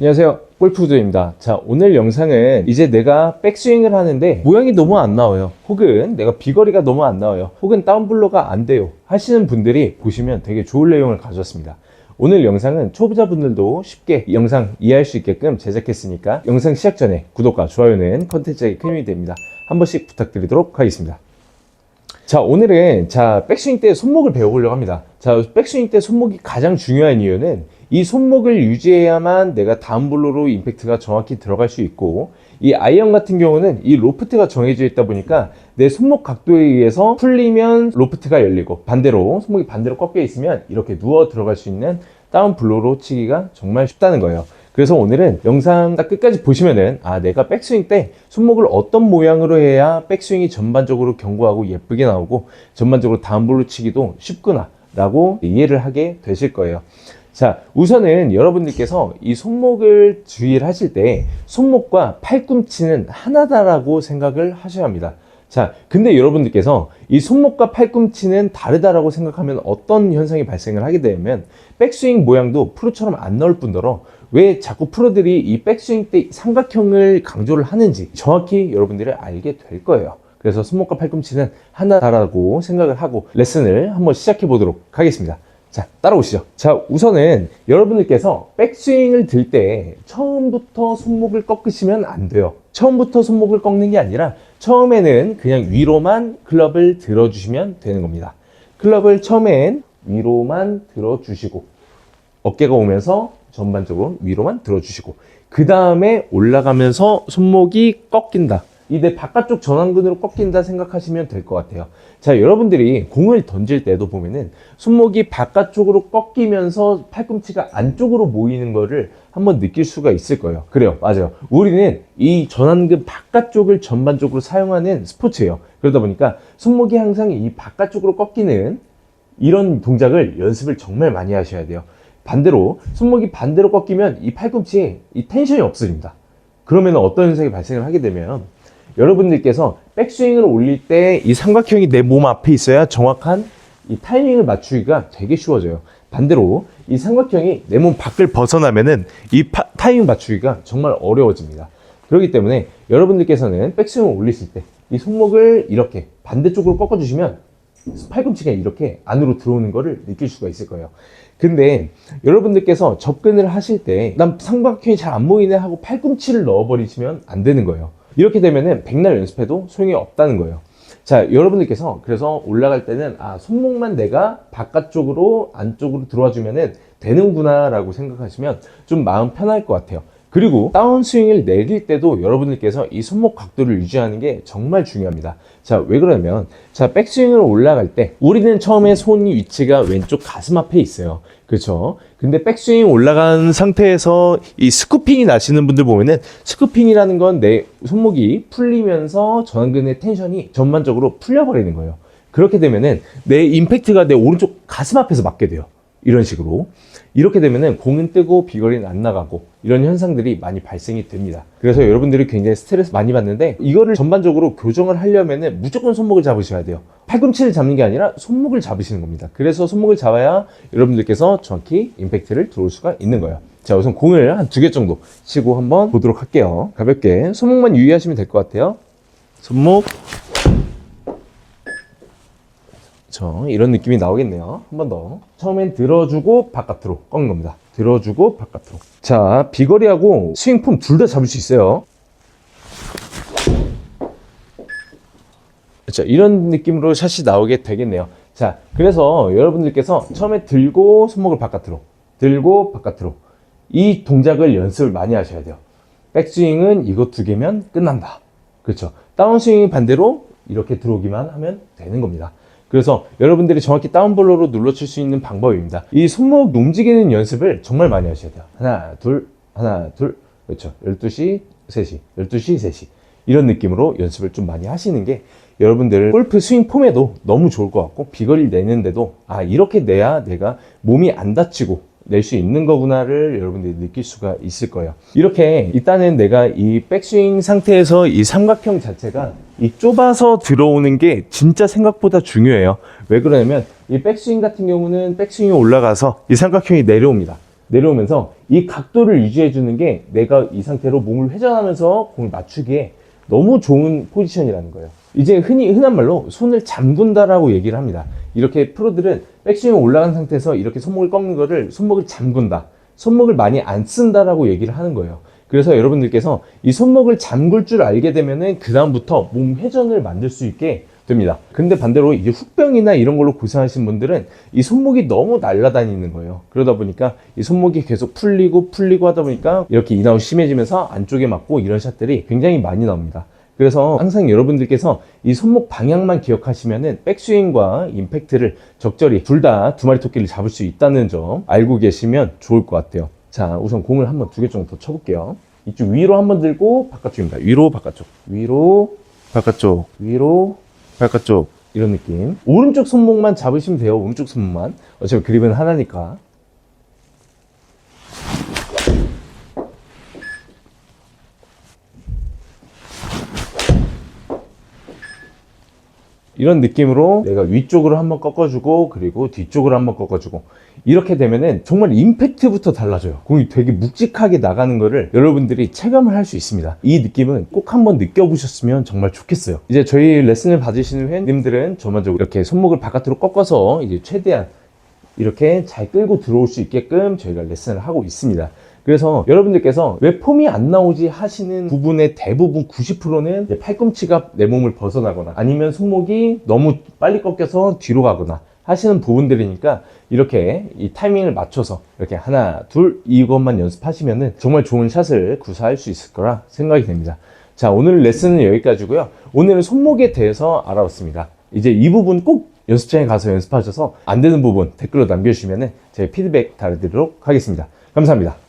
안녕하세요. 골프구조입니다. 자 오늘 영상은 이제 내가 백스윙을 하는데 모양이 너무 안 나와요. 혹은 내가 비거리가 너무 안 나와요. 혹은 다운블로가 안 돼요. 하시는 분들이 보시면 되게 좋은 내용을 가져왔습니다. 오늘 영상은 초보자분들도 쉽게 영상 이해할 수 있게끔 제작했으니까 영상 시작 전에 구독과 좋아요는 컨텐츠에 큰 힘이 됩니다. 한 번씩 부탁드리도록 하겠습니다. 자, 오늘은 자, 백스윙 때 손목을 배워보려고 합니다. 자, 백스윙 때 손목이 가장 중요한 이유는 이 손목을 유지해야만 내가 다운 볼로로 임팩트가 정확히 들어갈 수 있고 이 아이언 같은 경우는 이 로프트가 정해져 있다 보니까 내 손목 각도에 의해서 풀리면 로프트가 열리고 반대로 손목이 반대로 꺾여 있으면 이렇게 누워 들어갈 수 있는 다운 블로로 치기가 정말 쉽다는 거예요. 그래서 오늘은 영상 딱 끝까지 보시면은 아 내가 백스윙 때 손목을 어떤 모양으로 해야 백스윙이 전반적으로 견고하고 예쁘게 나오고 전반적으로 다운볼로 치기도 쉽구나 라고 이해를 하게 되실 거예요 자 우선은 여러분들께서 이 손목을 주의를 하실 때 손목과 팔꿈치는 하나다라고 생각을 하셔야 합니다 자, 근데 여러분들께서 이 손목과 팔꿈치는 다르다라고 생각하면 어떤 현상이 발생을 하게 되면 백스윙 모양도 프로처럼 안 나올 뿐더러 왜 자꾸 프로들이 이 백스윙 때 삼각형을 강조를 하는지 정확히 여러분들이 알게 될 거예요. 그래서 손목과 팔꿈치는 하나다라고 생각을 하고 레슨을 한번 시작해 보도록 하겠습니다. 자, 따라오시죠. 자, 우선은 여러분들께서 백스윙을 들 때 처음부터 손목을 꺾으시면 안 돼요. 처음부터 손목을 꺾는 게 아니라 처음에는 그냥 위로만 클럽을 들어주시면 되는 겁니다. 클럽을 처음엔 위로만 들어주시고 어깨가 오면서 전반적으로 위로만 들어주시고 그 다음에 올라가면서 손목이 꺾인다. 이 내 바깥쪽 전완근으로 꺾인다 생각하시면 될 것 같아요. 자, 여러분들이 공을 던질 때도 보면은 손목이 바깥쪽으로 꺾이면서 팔꿈치가 안쪽으로 모이는 거를 한번 느낄 수가 있을 거예요. 그래요. 맞아요. 우리는 이 전완근 바깥쪽을 전반적으로 사용하는 스포츠예요. 그러다 보니까 손목이 항상 이 바깥쪽으로 꺾이는 이런 동작을 연습을 정말 많이 하셔야 돼요. 반대로 손목이 반대로 꺾이면 이 팔꿈치에 이 텐션이 없어집니다. 그러면 어떤 현상이 발생을 하게 되면 여러분들께서 백스윙을 올릴 때 이 삼각형이 내 몸 앞에 있어야 정확한 이 타이밍을 맞추기가 되게 쉬워져요. 반대로 이 삼각형이 내 몸 밖을 벗어나면은 이 파- 타이밍 맞추기가 정말 어려워집니다. 그렇기 때문에 여러분들께서는 백스윙을 올리실 때 이 손목을 이렇게 반대쪽으로 꺾어주시면 팔꿈치가 이렇게 안으로 들어오는 것을 느낄 수가 있을 거예요. 근데 여러분들께서 접근을 하실 때 난 삼각형이 잘 안 보이네 하고 팔꿈치를 넣어버리시면 안 되는 거예요. 이렇게 되면은 백날 연습해도 소용이 없다는 거예요. 자, 여러분들께서 그래서 올라갈 때는 아, 손목만 내가 바깥쪽으로 안쪽으로 들어와 주면은 되는구나라고 생각하시면 좀 마음 편할 것 같아요. 그리고 다운스윙을 내릴 때도 여러분들께서 이 손목 각도를 유지하는 게 정말 중요합니다. 자, 왜 그러냐면, 자, 백스윙을 올라갈 때, 우리는 처음에 손 위치가 왼쪽 가슴 앞에 있어요. 그렇죠? 근데 백스윙 올라간 상태에서 이 스쿠핑이 나시는 분들 보면은, 스쿠핑이라는 건 내 손목이 풀리면서 전근의 텐션이 전반적으로 풀려버리는 거예요. 그렇게 되면은, 내 임팩트가 내 오른쪽 가슴 앞에서 맞게 돼요. 이런 식으로. 이렇게 되면은 공은 뜨고 비거리는 안 나가고 이런 현상들이 많이 발생이 됩니다. 그래서 여러분들이 굉장히 스트레스 많이 받는데 이거를 전반적으로 교정을 하려면은 무조건 손목을 잡으셔야 돼요. 팔꿈치를 잡는 게 아니라 손목을 잡으시는 겁니다. 그래서 손목을 잡아야 여러분들께서 정확히 임팩트를 들어올 수가 있는 거예요. 자, 우선 공을 한 두 개 정도 치고 한번 보도록 할게요. 가볍게 손목만 유의하시면 될 것 같아요. 손목 저 이런 느낌이 나오겠네요. 한 번 더. 처음엔 들어주고 바깥으로 꺾는 겁니다. 들어주고 바깥으로. 자, 비거리하고 스윙폼 둘 다 잡을 수 있어요. 자, 이런 느낌으로 샷이 나오게 되겠네요. 자, 그래서 여러분들께서 처음에 들고 손목을 바깥으로, 들고 바깥으로. 이 동작을 연습을 많이 하셔야 돼요. 백스윙은 이거 두 개면 끝난다. 그렇죠. 다운스윙이 반대로 이렇게 들어오기만 하면 되는 겁니다. 그래서 여러분들이 정확히 다운볼로로 눌러칠 수 있는 방법입니다. 이 손목 움직이는 연습을 정말 많이 하셔야 돼요. 하나, 둘, 하나, 둘. 그렇죠. 12시, 3시, 12시, 3시. 이런 느낌으로 연습을 좀 많이 하시는 게 여러분들 골프 스윙 폼에도 너무 좋을 것 같고 비거리를 내는데도 아 이렇게 내야 내가 몸이 안 다치고 낼 수 있는 거구나를 여러분들이 느낄 수가 있을 거예요. 이렇게 일단은 내가 이 백스윙 상태에서 이 삼각형 자체가 이 좁아서 들어오는 게 진짜 생각보다 중요해요. 왜 그러냐면 이 백스윙 같은 경우는 백스윙이 올라가서 이 삼각형이 내려옵니다. 내려오면서 이 각도를 유지해 주는 게 내가 이 상태로 몸을 회전하면서 공을 맞추기에 너무 좋은 포지션이라는 거예요. 이제 흔히 흔한 말로 손을 잠근다라고 얘기를 합니다. 이렇게 프로들은 백스윙 올라간 상태에서 이렇게 손목을 꺾는 거를 손목을 잠근다. 손목을 많이 안 쓴다라고 얘기를 하는 거예요. 그래서 여러분들께서 이 손목을 잠글 줄 알게 되면은 그다음부터 몸 회전을 만들 수 있게 됩니다. 근데 반대로 이제 훅병이나 이런 걸로 고생하신 분들은 이 손목이 너무 날아다니는 거예요. 그러다 보니까 이 손목이 계속 풀리고 풀리고 하다 보니까 이렇게 인아웃 심해지면서 안쪽에 맞고 이런 샷들이 굉장히 많이 나옵니다. 그래서 항상 여러분들께서 이 손목 방향만 기억하시면은 백스윙과 임팩트를 적절히 둘 다 두 마리 토끼를 잡을 수 있다는 점 알고 계시면 좋을 것 같아요. 자, 우선 공을 한번 두 개 정도 더 쳐볼게요. 이쪽 위로 한번 들고 바깥쪽입니다. 위로 바깥쪽. 위로 바깥쪽. 위로 바깥쪽. 이런 느낌. 오른쪽 손목만 잡으시면 돼요. 오른쪽 손목만. 어차피 그립은 하나니까. 이런 느낌으로 내가 위쪽으로 한번 꺾어주고 그리고 뒤쪽으로 한번 꺾어주고. 이렇게 되면은 정말 임팩트부터 달라져요. 공이 되게 묵직하게 나가는 거를 여러분들이 체감을 할 수 있습니다. 이 느낌은 꼭 한번 느껴보셨으면 정말 좋겠어요. 이제 저희 레슨을 받으시는 회원님들은 전반적으로 이렇게 손목을 바깥으로 꺾어서 이제 최대한 이렇게 잘 끌고 들어올 수 있게끔 저희가 레슨을 하고 있습니다. 그래서 여러분들께서 왜 폼이 안 나오지 하시는 부분의 대부분 90%는 이제 팔꿈치가 내 몸을 벗어나거나 아니면 손목이 너무 빨리 꺾여서 뒤로 가거나 하시는 부분들이니까 이렇게 이 타이밍을 맞춰서 이렇게 하나, 둘 이것만 연습하시면은 정말 좋은 샷을 구사할 수 있을 거라 생각이 됩니다. 자, 오늘 레슨은 여기까지고요. 오늘은 손목에 대해서 알아봤습니다. 이제 이 부분 꼭 연습장에 가서 연습하셔서 안 되는 부분 댓글로 남겨주시면 제 피드백 달아드리도록 하겠습니다. 감사합니다.